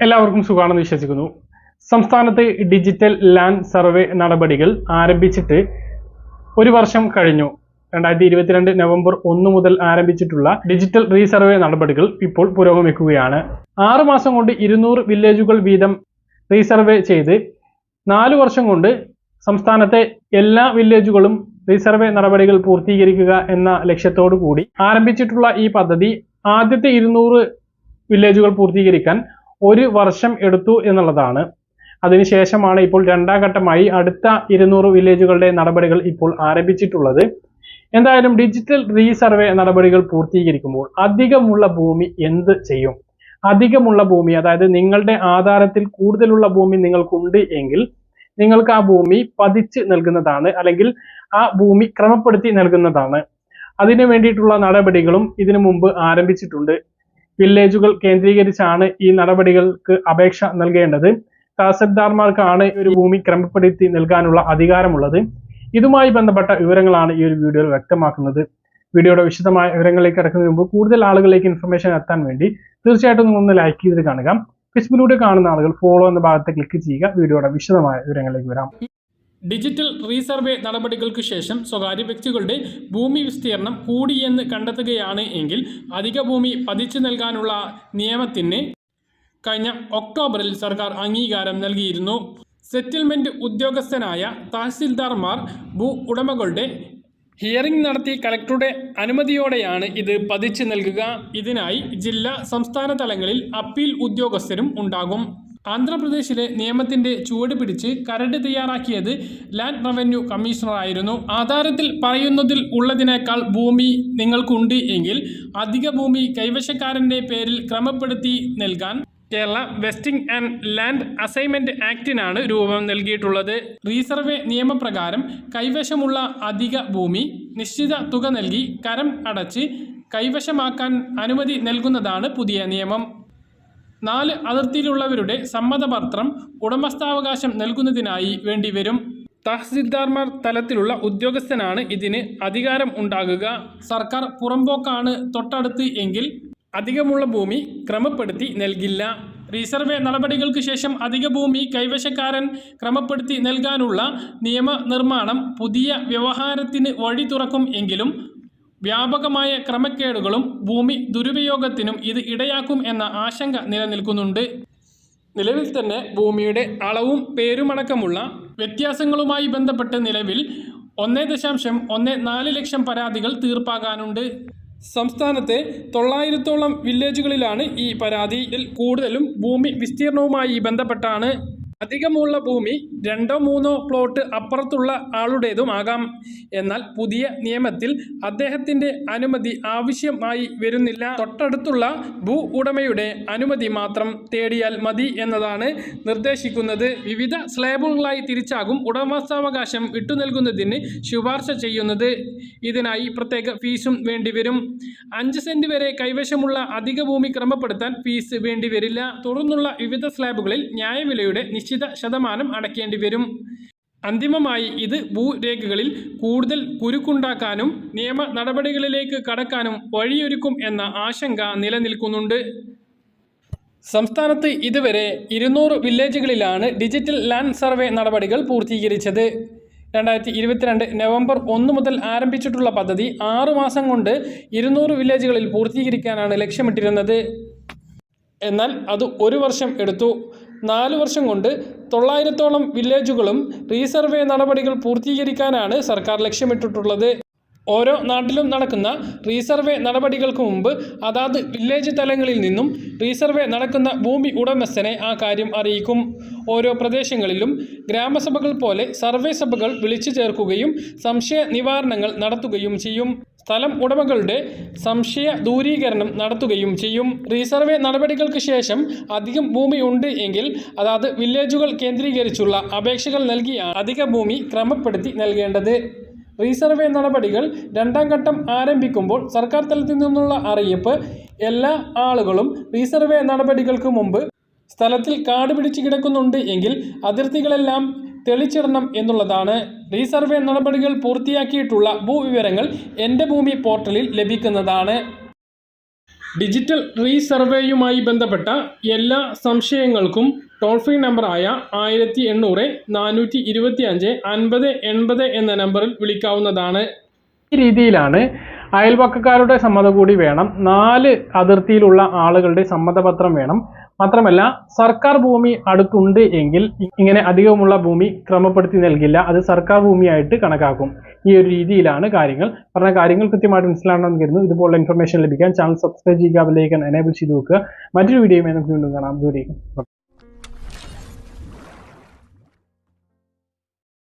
എല്ലാവർക്കും സുഖമാണെന്ന് വിശ്വസിക്കുന്നു. സംസ്ഥാനത്ത് ഡിജിറ്റൽ ലാൻഡ് സർവേ നടപടികൾ ആരംഭിച്ചിട്ട് ഒരു വർഷം കഴിഞ്ഞു. രണ്ടായിരത്തി ഇരുപത്തിരണ്ട് നവംബർ ഒന്ന് മുതൽ ആരംഭിച്ചിട്ടുള്ള ഡിജിറ്റൽ റീസർവേ നടപടികൾ ഇപ്പോൾ പുരോഗമിക്കുകയാണ്. ആറു മാസം കൊണ്ട് ഇരുന്നൂറ് വില്ലേജുകൾ വീതം റീസർവേ ചെയ്ത് നാല് വർഷം കൊണ്ട് സംസ്ഥാനത്തെ എല്ലാ വില്ലേജുകളും റീസർവേ നടപടികൾ പൂർത്തീകരിക്കുക എന്ന ലക്ഷ്യത്തോടു കൂടി ആരംഭിച്ചിട്ടുള്ള ഈ പദ്ധതി ആദ്യത്തെ ഇരുന്നൂറ് വില്ലേജുകൾ പൂർത്തീകരിക്കാൻ ഒരു വർഷം എടുത്തു എന്നുള്ളതാണ്. അതിനുശേഷമാണ് ഇപ്പോൾ രണ്ടാം ഘട്ടമായി അടുത്ത ഇരുന്നൂറ് വില്ലേജുകളുടെ നടപടികൾ ഇപ്പോൾ ആരംഭിച്ചിട്ടുള്ളത്. എന്തായാലും ഡിജിറ്റൽ റീസർവേ നടപടികൾ പൂർത്തീകരിക്കുമ്പോൾ അധികമുള്ള ഭൂമി എന്ത് ചെയ്യും? അധികമുള്ള ഭൂമി അതായത് നിങ്ങളുടെ ആധാരത്തിൽ കൂടുതലുള്ള ഭൂമി നിങ്ങൾക്കുണ്ട് എങ്കിൽ നിങ്ങൾക്ക് ആ ഭൂമി പതിച്ച് നൽകുന്നതാണ് അല്ലെങ്കിൽ ആ ഭൂമി ക്രമപ്പെടുത്തി നൽകുന്നതാണ്. അതിനു വേണ്ടിയിട്ടുള്ള നടപടികളും ഇതിനു മുമ്പ് ആരംഭിച്ചിട്ടുണ്ട്. വില്ലേജുകൾ കേന്ദ്രീകരിച്ചാണ് ഈ നടപടികൾക്ക് അപേക്ഷ നൽകേണ്ടത്. തഹസിൽദാർമാർക്കാണ് ഒരു ഭൂമി ക്രമപ്പെടുത്തി നൽകാനുള്ള അധികാരമുള്ളത്. ഇതുമായി ബന്ധപ്പെട്ട വിവരങ്ങളാണ് ഈ ഒരു വീഡിയോയിൽ വ്യക്തമാക്കുന്നത്. വീഡിയോയുടെ വിശദമായ വിവരങ്ങളിലേക്ക് കിടക്കുന്നതിന് മുമ്പ് കൂടുതൽ ആളുകളിലേക്ക് ഇൻഫർമേഷൻ എത്താൻ വേണ്ടി തീർച്ചയായിട്ടും ഒന്ന് ലൈക്ക് ചെയ്ത് കാണുക. ഫേസ്ബുക്കിലൂടെ കാണുന്ന ആളുകൾ ഫോളോ എന്ന ഭാഗത്ത് ക്ലിക്ക് ചെയ്യുക. വീഡിയോയുടെ വിശദമായ വിവരങ്ങളിലേക്ക് വരാം. ഡിജിറ്റൽ റീസർവേ നടപടികൾക്ക് ശേഷം സ്വകാര്യ വ്യക്തികളുടെ ഭൂമി വിസ്തീർണം കൂടിയെന്ന് കണ്ടെത്തുകയാണ് എങ്കിൽ അധിക ഭൂമി പതിച്ചു നൽകാനുള്ള നിയമത്തിന് കഴിഞ്ഞ ഒക്ടോബറിൽ സർക്കാർ അംഗീകാരം നൽകിയിരുന്നു. സെറ്റിൽമെന്റ് ഉദ്യോഗസ്ഥനായ തഹസിൽദാർമാർ ഭൂ ഉടമകളുടെ ഹിയറിംഗ് നടത്തി കളക്ടറുടെ അനുമതിയോടെയാണ് ഇത് പതിച്ചു നൽകുക. ഇതിനായി ജില്ലാ സംസ്ഥാന തലങ്ങളിൽ അപ്പീൽ ഉദ്യോഗസ്ഥരും ഉണ്ടാകും. ആന്ധ്രാപ്രദേശിലെ നിയമത്തിന്റെ ചുവട് പിടിച്ച് കരട് തയ്യാറാക്കിയത് ലാൻഡ് റവന്യൂ കമ്മീഷണറായിരുന്നു. ആധാരത്തിൽ പറയുന്നതിൽ ഉള്ളതിനേക്കാൾ ഭൂമി നിങ്ങൾക്കുണ്ട് എങ്കിൽ അധിക ഭൂമി കൈവശക്കാരന്റെ പേരിൽ ക്രമപ്പെടുത്തി നൽകാൻ Kerala vesting and land assignment ആക്ടിനാണ് രൂപം നൽകിയിട്ടുള്ളത്. റീസർവേ നിയമപ്രകാരം കൈവശമുള്ള അധിക ഭൂമി നിശ്ചിത തുക നൽകി കരം അടച്ച് കൈവശമാക്കാൻ അനുമതി നൽകുന്നതാണ് പുതിയ നിയമം. നാല് അതിർത്തിയിലുള്ളവരുടെ സമ്മതപത്രം ഉടമസ്ഥാവകാശം നൽകുന്നതിനായി വേണ്ടിവരും തഹസിൽദാർമാർ തലത്തിലുള്ള ഉദ്യോഗസ്ഥനാണ് ഇതിന് അധികാരം ഉണ്ടാകുക. സർക്കാർ പുറമ്പോക്കാണ് തൊട്ടടുത്ത് എങ്കിൽ അധികമുള്ള ഭൂമി ക്രമപ്പെടുത്തി നൽകില്ല. റീസർവേ നടപടികൾക്ക് ശേഷം അധിക ഭൂമി കൈവശക്കാരൻ ക്രമപ്പെടുത്തി നൽകാനുള്ള നിയമനിർമ്മാണം പുതിയ വ്യവഹാരത്തിന് വഴി തുറക്കും എങ്കിലും വ്യാപകമായ ക്രമക്കേടുകളും ഭൂമി ദുരുപയോഗത്തിനും ഇത് ഇടയാക്കും എന്ന ആശങ്ക നിലനിൽക്കുന്നുണ്ട്. നിലവിൽ തന്നെ ഭൂമിയുടെ അളവും പേരുമടക്കമുള്ള വ്യത്യാസങ്ങളുമായി ബന്ധപ്പെട്ട് നിലവിൽ ഒന്നേ ദശാംശം ഒന്ന് നാല് ലക്ഷം പരാതികൾ തീർപ്പാകാനുണ്ട്. സംസ്ഥാനത്തെ തൊള്ളായിരത്തോളം വില്ലേജുകളിലാണ് ഈ പരാതിയിൽ കൂടുതലും ഭൂമി വിസ്തീർണവുമായി ബന്ധപ്പെട്ടാണ്. അധികമുള്ള ഭൂമി രണ്ടോ മൂന്നോ പ്ലോട്ട് അപ്പുറത്തുള്ള ആളുടേതുമാകാം എന്നാൽ പുതിയ നിയമത്തിൽ അദ്ദേഹത്തിന്റെ അനുമതി ആവശ്യമായി വരുന്നില്ല. തൊട്ടടുത്തുള്ള ഭൂ ഉടമയുടെ അനുമതി മാത്രം തേടിയാൽ മതി എന്നതാണ് നിർദ്ദേശിക്കുന്നത്. വിവിധ സ്ലാബുകളായി തിരിച്ചാകും ഉടമസ്ഥാവകാശം വിട്ടുനൽകുന്നതിന് ശുപാർശ ചെയ്യുന്നത്. ഇതിനായി പ്രത്യേക ഫീസും വേണ്ടിവരും അഞ്ച് സെന്റ് വരെ കൈവശമുള്ള അധിക ഭൂമി ക്രമപ്പെടുത്താൻ ഫീസ് വേണ്ടിവരില്ല തുടർന്നുള്ള വിവിധ സ്ലാബുകളിൽ ന്യായവിലയുടെ നിശ്ചിത ശതമാനം അടയ്ക്കേണ്ടി വരും. അന്തിമമായി ഇത് ഭൂരേഖകളിൽ കൂടുതൽ കുരുക്കുണ്ടാക്കാനും നിയമ നടപടികളിലേക്ക് കടക്കാനും വഴിയൊരുക്കും എന്ന ആശങ്ക നിലനിൽക്കുന്നുണ്ട്. സംസ്ഥാനത്ത് ഇതുവരെ ഇരുന്നൂറ് വില്ലേജുകളിലാണ് ഡിജിറ്റൽ ലാൻഡ് സർവേ നടപടികൾ പൂർത്തീകരിച്ചത്. രണ്ടായിരത്തി ഇരുപത്തിരണ്ട് നവംബർ ഒന്ന് മുതൽ ആരംഭിച്ചിട്ടുള്ള പദ്ധതി ആറു മാസം കൊണ്ട് ഇരുന്നൂറ് വില്ലേജുകളിൽ പൂർത്തീകരിക്കാനാണ് ലക്ഷ്യമിട്ടിരുന്നത്. എന്നാൽ അത് ഒരു വർഷം എടുത്തു. നാല് വർഷം കൊണ്ട് തൊള്ളായിരത്തോളം വില്ലേജുകളും റീസർവേ നടപടികൾ പൂർത്തീകരിക്കാനാണ് സർക്കാർ ലക്ഷ്യമിട്ടിട്ടുള്ളത്. ഓരോ നാട്ടിലും നടക്കുന്ന റീസർവേ നടപടികൾക്ക് മുമ്പ് അതാത് വില്ലേജ് തലങ്ങളിൽ നിന്നും റീസർവേ നടക്കുന്ന ഭൂമി ഉടമസ്ഥനെ ആ കാര്യം അറിയിക്കും. ഓരോ പ്രദേശങ്ങളിലും ഗ്രാമസഭകൾ പോലെ സർവേ സഭകൾ വിളിച്ചു ചേർക്കുകയും സംശയ നിവാരണങ്ങൾ നടത്തുകയും ചെയ്യും. സ്ഥലം ഉടമകളുടെ സംശയ ദൂരീകരണം നടത്തുകയും ചെയ്യും. റീസർവേ നടപടികൾക്ക് ശേഷം അധികം ഭൂമി ഉണ്ട് എങ്കിൽ അതാത് വില്ലേജുകൾ കേന്ദ്രീകരിച്ചുള്ള അപേക്ഷകൾ നൽകിയ അധിക ഭൂമി ക്രമപ്പെടുത്തി നൽകേണ്ടത്. റീസർവേ നടപടികൾ രണ്ടാം ഘട്ടം ആരംഭിക്കുമ്പോൾ സർക്കാർ തലത്തിൽ നിന്നുള്ള അറിയിപ്പ് എല്ലാ ആളുകളും റീസർവേ നടപടികൾക്ക് മുമ്പ് സ്ഥലത്തിൽ കാട് പിടിച്ചു കിടക്കുന്നുണ്ട് എങ്കിൽ അതിർത്തികളെല്ലാം തെളിച്ചിടണം എന്നുള്ളതാണ്. റീസർവേ നടപടികൾ പൂർത്തിയാക്കിയിട്ടുള്ള ഭൂവിവരങ്ങൾ എന്റെ ഭൂമി പോർട്ടലിൽ ലഭിക്കുന്നതാണ്. ഡിജിറ്റൽ റീസർവേയുമായി ബന്ധപ്പെട്ട എല്ലാ സംശയങ്ങൾക്കും ടോൾ ഫ്രീ നമ്പറായ ആയിരത്തി എണ്ണൂറ് നാനൂറ്റി ഇരുപത്തി അഞ്ച് അൻപത് എൺപത് എന്ന നമ്പറിൽ വിളിക്കാവുന്നതാണ്. ഈ രീതിയിലാണ് അയൽപക്കക്കാരുടെ സമ്മതം കൂടി വേണം. നാല് അതിർത്തിയിലുള്ള ആളുകളുടെ സമ്മതപത്രം വേണം. മാത്രമല്ല സർക്കാർ ഭൂമി അടുത്തുണ്ട് എങ്കിൽ ഇങ്ങനെ അധികമുള്ള ഭൂമി ക്രമപ്പെടുത്തി നൽകില്ല. അത് സർക്കാർ ഭൂമിയായിട്ട് കണക്കാക്കും. ഈ ഒരു രീതിയിലാണ് കാര്യങ്ങൾ. പറഞ്ഞ കാര്യങ്ങൾ കൃത്യമായിട്ട് മനസ്സിലാണെന്ന് കരുതുന്നു. ഇതുപോലുള്ള ഇൻഫർമേഷൻ ലഭിക്കാൻ ചാനൽ സബ്സ്ക്രൈബ് ചെയ്യുക അതിലേക്ക് എനേബിൾ ചെയ്ത് വെക്കുക. മറ്റൊരു വീഡിയോയുമായി നമുക്ക് വീണ്ടും കാണാം. ദൂരേക്കും